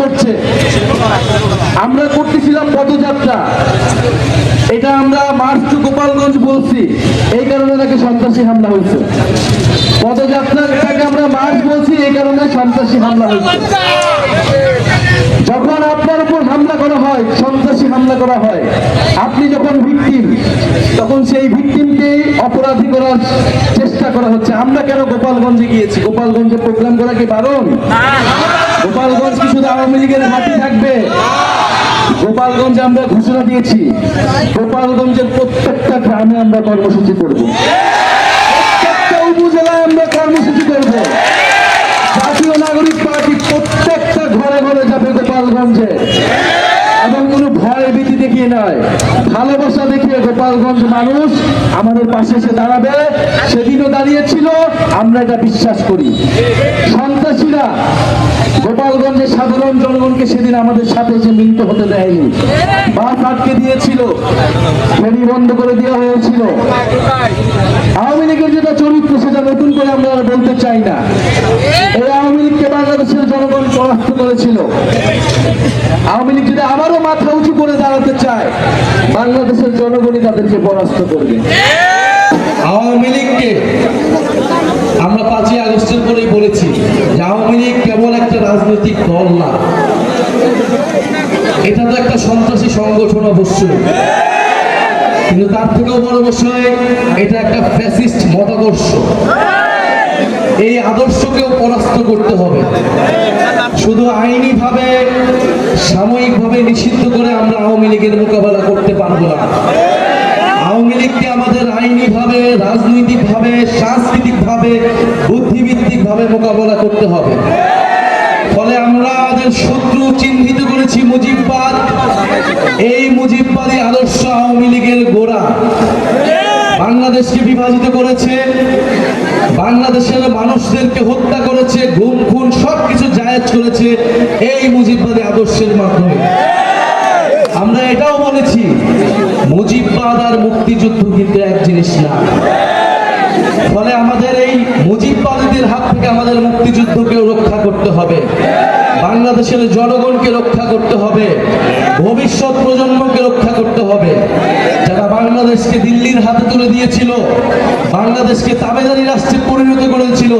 করছে। আমরা করতেছিলাম পদযাত্রা। এটা আমরা মার্চ টু গোপালগঞ্জ বলছি। এই কারণে নাকি সন্ত্রাসী হামলা হয়েছে। পদযাত্রাটাকে আমরা মার্চ বলছি, এই কারণে সন্ত্রাসী হামলা হয়েছে। যখন আপনার উপর হামলা করা হয়, সন্ত্রাসী হামলা করা হয়, আপনি যখন ভিকটিম তখন সেই ভিকটিমকে অপরাধী করার চেষ্টা করা হচ্ছে। আমরা কেন গোপালগঞ্জে গিয়েছি? গোপালগঞ্জে প্রোগ্রাম করা কি বারণ? গোপালগঞ্জ কি শুধু আওয়ামী লীগের মাটি থাকবে? গোপালগঞ্জে আমরা ঘোষণা দিয়েছি, গোপালগঞ্জের প্রত্যেকটা গ্রামে আমরা কর্মসূচি করব। প্রত্যেকটা উপজেলায় আমরা কর্মসূচি করব। জাতীয় নাগরিক পার্টি প্রত্যেকটা ঘরে ঘরে যাবে গোপালগঞ্জে। দেখিয়ে নয়। ভালোবাসা দেখিয়ে গোপালগঞ্জ মানুষ আমাদের পাশে এসে দাঁড়াবে। সেদিনও দাঁড়িয়েছিল, আমরা এটা বিশ্বাস করি। সন্ত্রাসীরা গোপালগঞ্জের সাধারণ জনগণকে সেদিন আমাদের সাথে এসে মিলিত হতে দেয়নি। বাস আটকে দিয়েছিল, ফেরি বন্ধ করে দেওয়া হয়েছিল। আওয়ামী লীগের যেটা চরিত্র, সেটা নতুন করে আমরা বলতে চাই না। বাংলাদেশের জনগণ পরাস্ত করেছিল। আওয়ামী লীগ যদি আবারও মাথা উঁচু করে দাঁড়াতে চায়, বাংলাদেশের জনগণই তাদেরকে পরাস্ত করবে। আওয়ামী লীগকে আমরা পাঁচই আগস্টের পরেই বলেছি যে আওয়ামী লীগ কেবল একটা রাজনৈতিক দল না। এটা তো একটা সন্ত্রাসী সংগঠন অবশ্যই। কিন্তু তার থেকেও বড় বিষয়, এটা একটা ফ্যাসিস্ট মতাদর্শ। এই আদর্শকেও পরাস্ত করতে হবে। শুধু আইনিভাবে, সাময়িকভাবে নিষিদ্ধ করে আমরা আওয়ামী লীগের মোকাবেলা করতে পারব না। আওয়ামী লীগকে আমাদের আইনিভাবে, রাজনৈতিকভাবে, সাংস্কৃতিকভাবে বুদ্ধিভিত্তিকভাবে মোকাবেলা করতে হবে। ফলে আমরা আমাদের শত্রু চিহ্নিত করেছি মুজিববাদ। এই মুজিববাদী আদর্শ আওয়ামী লীগের গোড়া। বাংলাদেশকে বিভাজিত করেছে, বাংলাদেশের মানুষদেরকে হত্যা করেছে, গুম, খুন, সবকিছু জায়েজ করেছে এই মুজিববাদী আদর্শের মাধ্যমে। আমরা এটাও বলেছি, মুজিববাদ আর মুক্তিযুদ্ধ কিন্তু এক জিনিস না। ফলে আমাদের এই মুজিববাদীদের হাত থেকে আমাদের মুক্তিযুদ্ধকেও রক্ষা করতে হবে। বাংলাদেশের জনগণকে রক্ষা করতে হবে, ভবিষ্যৎ প্রজন্মকে রক্ষা করতে হবে। যারা বাংলাদেশকে দিল্লির হাতে তুলে দিয়েছিল, বাংলাদেশকে তাবেদারি রাষ্ট্রে পরিণত করেছিল,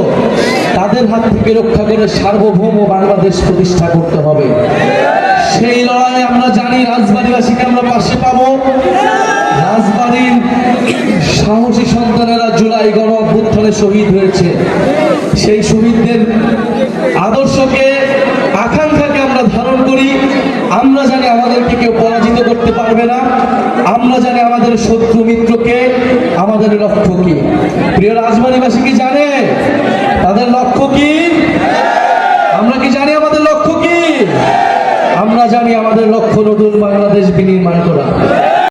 তাদের হাত থেকে রক্ষা করে সার্বভৌম বাংলাদেশ প্রতিষ্ঠা করতে হবে। সেই লড়াই আমরা জানি রাজবাড়িবাসীকে আমরা পাশে পাবো। রাজবাড়ির সাহসী সন্তানেরা জুলাই গণ শহীদ হয়েছে। সেই শহীদদের আদর্শকে আকাঙ্ক্ষাকে আমরা ধারণ করি, আমরা জানি আমাদেরকে কেউ পরাজিত করতে পারবে না, আমরা জানি আমাদের শত্রু মিত্রকে আমাদের লক্ষ্য কি? প্রিয় রাজবাড়িবাসী কি জানে? তাদের লক্ষ্য কি? আমরা কি জানি আমাদের লক্ষ্য কি? আমরা জানি আমাদের লক্ষ্য নতুন বাংলাদেশ বিনির্মাণ করা।